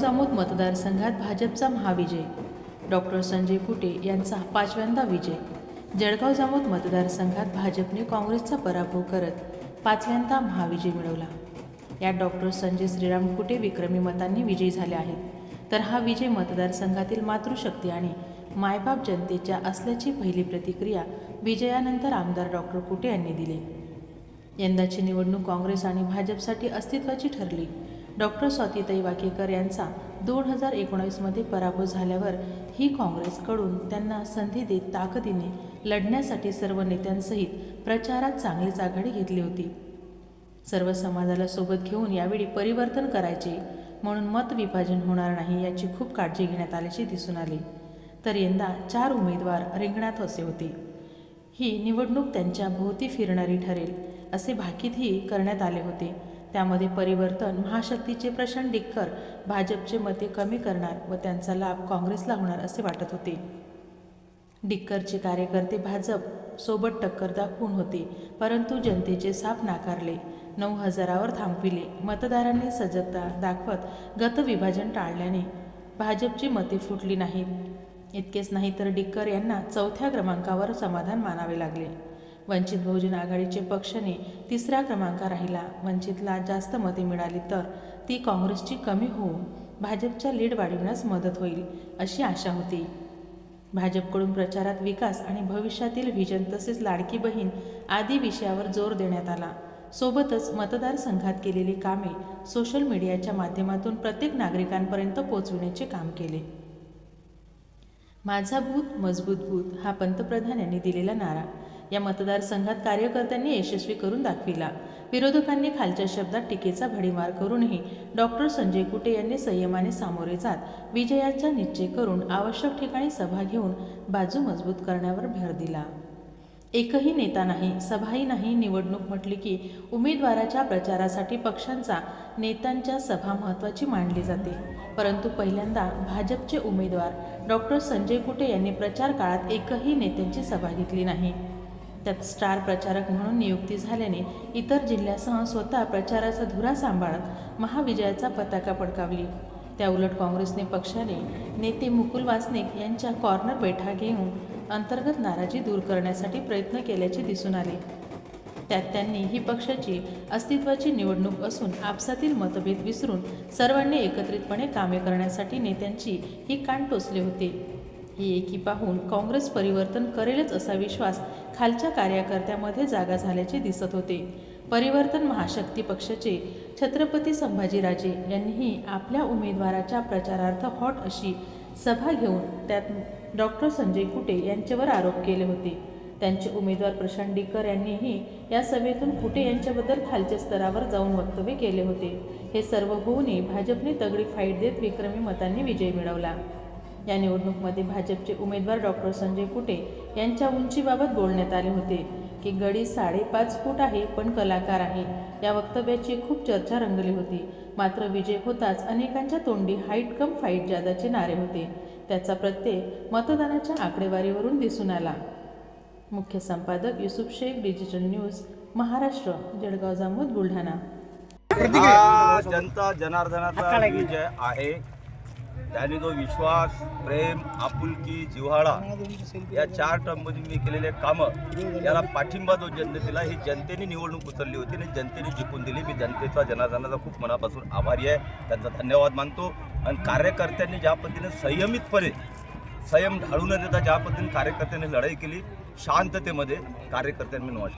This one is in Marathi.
जामोद मतदारसंघात भाजपचा महाविजय. डॉक्टर संजय कुटे यांचा पाचव्यांदा विजय. जळगाव जामोद मतदारसंघात भाजपने काँग्रेसचा पराभव करत पाचव्यांदा महाविजय मिळवला. यात डॉक्टर संजय श्रीराम कुटे विक्रमी मतांनी विजयी झाले आहेत. तर हा विजय मतदारसंघातील मातृशक्ती आणि मायबाप जनतेच्या असल्याची पहिली प्रतिक्रिया विजयानंतर आमदार डॉक्टर कुटे यांनी दिली. यंदाची निवडणूक काँग्रेस आणि भाजपसाठी अस्तित्वाची ठरली. डॉक्टर स्वातीताई वाकेकर यांचा दोन हजार एकोणावीसमध्ये पराभव झाल्यावर ही काँग्रेसकडून त्यांना संधी देत ताकदीने लढण्यासाठी सर्व नेत्यांसहित प्रचारात चांगलीच आघाडी घेतली होती. सर्व समाजाला सोबत घेऊन यावेळी परिवर्तन करायचे म्हणून मत विभाजन होणार नाही याची खूप काळजी घेण्यात आल्याचे दिसून आले. तर यंदा चार उमेदवार रिंगणात असे होते. ही निवडणूक त्यांच्या भोवती फिरणारी ठरेल असे भाकीतही करण्यात आले होते. त्यामध्ये परिवर्तन महाशक्तीचे प्रशांत डिक्कर भाजपचे मते कमी करणार व त्यांचा लाभ काँग्रेसला होणार असे वाटत होते. डिक्करचे कार्यकर्ते भाजप सोबत टक्कर दाखवून होते परंतु जनतेचे साप नाकारले. नऊ हजारावर थांबविले. मतदारांनी सजगता दाखवत गतविभाजन टाळल्याने भाजपची मते फुटली नाहीत. इतकेच नाही तर डिक्कर यांना चौथ्या क्रमांकावर समाधान मानावे लागले. वंचित बहुजन आघाडीचे पक्षाने तिसरा क्रमांक राहिला. वंचितला जास्त मते मिळाली तर ती काँग्रेसची कमी होऊन भाजपच्या लीड वाढविण्यास मदत होईल अशी आशा होती. भाजपकडून प्रचारात विकास आणि भविष्यातील व्हिजन तसेच लाडकी बहीण आदी विषयावर जोर देण्यात आला. सोबतच मतदारसंघात केलेली कामे सोशल मीडियाच्या माध्यमातून प्रत्येक नागरिकांपर्यंत पोचविण्याचे काम केले. माझा भूत मजबूत भूत हा पंतप्रधान यांनी दिलेला नारा. या मतदारसंघात कार्यकर्त्यांनी यशस्वी करून दाखविला. विरोधकांनी खालच्या शब्दात टीकेचा भडीमार करूनही डॉक्टर संजय कुटे यांनी संयमाने सामोरे जात विजयाचा निश्चय करून आवश्यक ठिकाणी सभा घेऊन बाजू मजबूत करण्यावर भर दिला. एकही नेता नाही सभाही नाही निवडणूक म्हटली की उमेदवाराच्या प्रचारासाठी पक्षांचा नेत्यांच्या सभा महत्त्वाची मानली जाते. परंतु पहिल्यांदा भाजपचे उमेदवार डॉक्टर संजय कुटे यांनी प्रचार काळात एकही नेत्यांची सभा घेतली नाही. त्यात स्टार प्रचारक म्हणून नियुक्ती झाल्याने इतर जिल्ह्यासह स्वतः प्रचाराचा धुरा सांभाळत महाविजयाचा पताका पडकावली. त्याउलट काँग्रेसने पक्षाने नेते मुकुल वासनिक यांच्या कॉर्नर बैठा घेऊन अंतर्गत नाराजी दूर करण्यासाठी प्रयत्न केल्याचे दिसून आले. त्यात त्यांनी ही पक्षाची अस्तित्वाची निवडणूक असून आपसातील मतभेद विसरून सर्वांनी एकत्रितपणे कामे करण्यासाठी नेत्यांची ही कान टोचले होते. ही एकी पाहून काँग्रेस परिवर्तन करेलच असा विश्वास खालच्या कार्यकर्त्यामध्ये जागा झाल्याचे दिसत होते. परिवर्तन महाशक्ती पक्षाचे छत्रपती संभाजीराजे यांनीही आपल्या उमेदवाराच्या प्रचारार्थ हॉट अशी सभा घेऊन त्यात डॉक्टर संजय कुटे यांच्यावर आरोप केले होते. त्यांचे उमेदवार प्रशांत डिकर यांनीही या सभेतून कुटे यांच्याबद्दल खालच्या स्तरावर जाऊन वक्तव्य केले होते. हे सर्व होऊनही भाजपने तगडी फाईट देत विक्रमी मतांनी विजय मिळवला. या निवडणुकीमध्ये भाजपचे उमेदवार डॉक्टर संजय कुटे यांच्या उंचीबाबत बोलण्यात आले होते की गडी साडेपाच फूट आहे पण कलाकार आहे. या वक्तव्याची खूप चर्चा रंगली होती. मात्र विजय होताच अनेकांच्या तोंडी हाईट कम फाईट जादाचे नारे होते. त्याचा प्रत्यय मतदानाच्या आकडेवारीवरून दिसून आला. मुख्य संपादक युसुफ शेख डिजिटल न्यूज महाराष्ट्र जळगाव जामोद बुलढाणा. जनता जनार्दनाचा विजय आहे. त्याने जो विश्वास प्रेम आपुलकी जिव्हाळा या चार टर्ममध्ये मी केलेले कामं याला पाठिंबा जो जनतेला ही जनतेने निवडणूक उचलली होती आणि जनतेने जिंकून दिली. मी जनतेचा जनार्दनाचा खूप मनापासून आभारी आहे. त्यांचा धन्यवाद मानतो. आणि कार्यकर्त्यांनी ज्या पद्धतीने संयमितपणे संयम ढाळू न देता ज्या पद्धतीने कार्यकर्त्यांनी लढाई केली शांततेमध्ये कार्यकर्त्यांनी नवाज